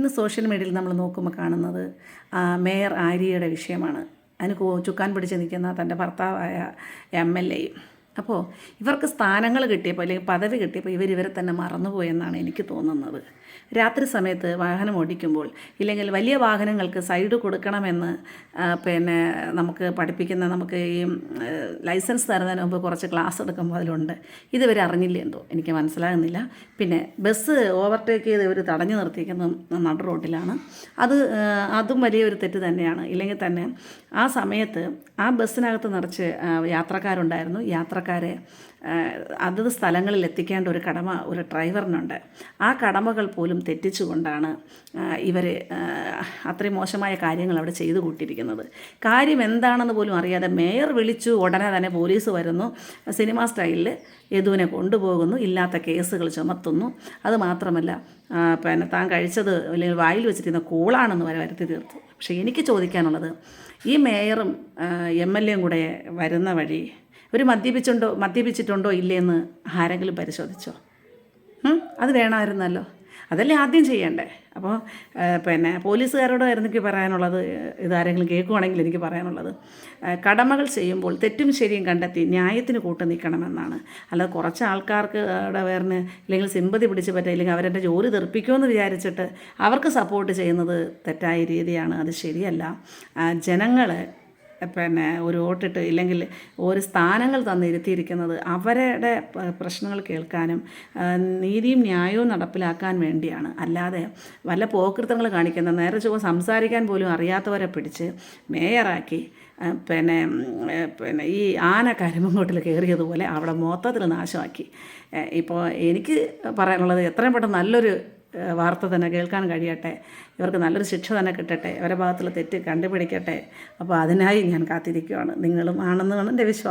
ഇന്ന് സോഷ്യൽ മീഡിയയിൽ നമ്മൾ നോക്കുമ്പോൾ കാണുന്നത് മേയർ ആര്യയുടെ വിഷയമാണ്. അതിന് ചുക്കാൻ പിടിച്ച് നിൽക്കുന്ന തന്റെ ഭർത്താവായ എം എൽ എയും. അപ്പോൾ ഇവർക്ക് സ്ഥാനങ്ങൾ കിട്ടിയപ്പോൾ അല്ലെങ്കിൽ പദവി കിട്ടിയപ്പോൾ ഇവർ ഇവരെ തന്നെ മറന്നുപോയെന്നാണ് എനിക്ക് തോന്നുന്നത്. രാത്രി സമയത്ത് വാഹനം ഓടിക്കുമ്പോൾ ഇല്ലെങ്കിൽ വലിയ വാഹനങ്ങൾക്ക് സൈഡ് കൊടുക്കണമെന്ന് പിന്നെ നമുക്ക് പഠിപ്പിക്കുന്ന നമുക്ക് ഈ ലൈസൻസ് തരുന്നതിന് മുമ്പ് കുറച്ച് ക്ലാസ് എടുക്കുമ്പോൾ അതിലുണ്ട്. ഇതുവരെ അറിഞ്ഞില്ല എന്തോ? എനിക്ക് മനസ്സിലാകുന്നില്ല. പിന്നെ ബസ് ഓവർടേക്ക് ചെയ്ത് ഇവർ തടഞ്ഞു നിർത്തിയിരിക്കുന്നത് നടു റോഡിലാണ് അത് അതും വലിയൊരു തെറ്റ് തന്നെയാണ്. ഇല്ലെങ്കിൽ തന്നെ ആ സമയത്ത് ആ ബസ്സിനകത്ത് നിറച്ച് യാത്രക്കാരുണ്ടായിരുന്നു. യാത്രക്കാരുണ്ടായിരുന്നു യാത്രക്കാരെ അതത് സ്ഥലങ്ങളിൽ എത്തിക്കേണ്ട ഒരു കടമ ഒരു ഡ്രൈവറിനുണ്ട്. ആ കടമകൾ പോലും തെറ്റിച്ചുകൊണ്ടാണ് ഇവർ അത്രയും മോശമായ കാര്യങ്ങൾ അവിടെ ചെയ്തു കൂട്ടിയിരിക്കുന്നത്. കാര്യം എന്താണെന്ന് പോലും അറിയാതെ മേയർ വിളിച്ചു ഉടനെ തന്നെ പോലീസ് വരുന്നു. സിനിമാ സ്റ്റൈലിൽ യദുവിനെ കൊണ്ടുപോകുന്നു ഇല്ലാത്ത കേസുകൾ ചുമത്തുന്നു. അതുമാത്രമല്ല പിന്നെ താൻ കഴിച്ചത് അല്ലെങ്കിൽ വായിൽ വെച്ചിരുന്ന കൂളാണെന്ന് വരെ വരുത്തി തീർത്തു. പക്ഷേ എനിക്ക് ചോദിക്കാനുള്ളത് ഈ മേയറും എം എൽ എയും കൂടെ വരുന്ന വഴി ഒരു മദ്യപിച്ചുണ്ടോ മദ്യപിച്ചിട്ടുണ്ടോ ഇല്ലേന്ന് ആരെങ്കിലും പരിശോധിച്ചോ? അത് വേണമായിരുന്നല്ലോ. അതല്ലേ ആദ്യം ചെയ്യണ്ടേ? അപ്പോൾ പിന്നെ പോലീസുകാരോടായിരുന്നു എനിക്ക് പറയാനുള്ളത് ഇതാരെങ്കിലും കേൾക്കുവാണെങ്കിൽ എനിക്ക് പറയാനുള്ളത്. കടമകൾ ചെയ്യുമ്പോൾ തെറ്റും ശരിയും കണ്ടെത്തി ന്യായത്തിന് കൂട്ട് നിൽക്കണമെന്നാണ്. അല്ലാതെ കുറച്ച് ആൾക്കാർക്ക് വേറിന് ഇല്ലെങ്കിൽ സിമ്പതി പിടിച്ച് പറ്റുക ഇല്ലെങ്കിൽ അവരെന്റെ ജോലി തെറിപ്പിക്കുമെന്ന് വിചാരിച്ചിട്ട് അവർക്ക് സപ്പോർട്ട് ചെയ്യുന്നത് തെറ്റായ രീതിയാണ്. അത് ശരിയല്ല. ജനങ്ങൾ പിന്നെ ഒരു വോട്ടിട്ട് ഇല്ലെങ്കിൽ ഒരു സ്ഥാനങ്ങൾ തന്നിരുത്തിയിരിക്കുന്നത് അവരുടെ പ്രശ്നങ്ങൾ കേൾക്കാനും നീതിയും ന്യായവും നടപ്പിലാക്കാൻ വേണ്ടിയാണ്. അല്ലാതെ വല്ല പോക്കൃത്തങ്ങൾ കാണിക്കുന്ന നേരെ ചുവ സംസാരിക്കാൻ പോലും അറിയാത്തവരെ പിടിച്ച് മേയറാക്കി പിന്നെ പിന്നെ ഈ ആന കരിമങ്കോട്ടിൽ കയറിയതുപോലെ അവിടെ മൊത്തത്തിൽ നാശമാക്കി. ഇപ്പോൾ എനിക്ക് പറയാനുള്ളത് എത്രയും പെട്ടെന്ന് നല്ലൊരു വാർത്ത തന്നെ കേൾക്കാൻ കഴിയട്ടെ. ഇവർക്ക് നല്ലൊരു ശിക്ഷ തന്നെ കിട്ടട്ടെ. ഇവരുടെ ഭാഗത്തുള്ള തെറ്റ് കണ്ടുപിടിക്കട്ടെ. അപ്പോൾ അതിനായി ഞാൻ കാത്തിരിക്കുകയാണ് നിങ്ങളും ആണെന്നാണ് എന്റെ വിശ്വാസം.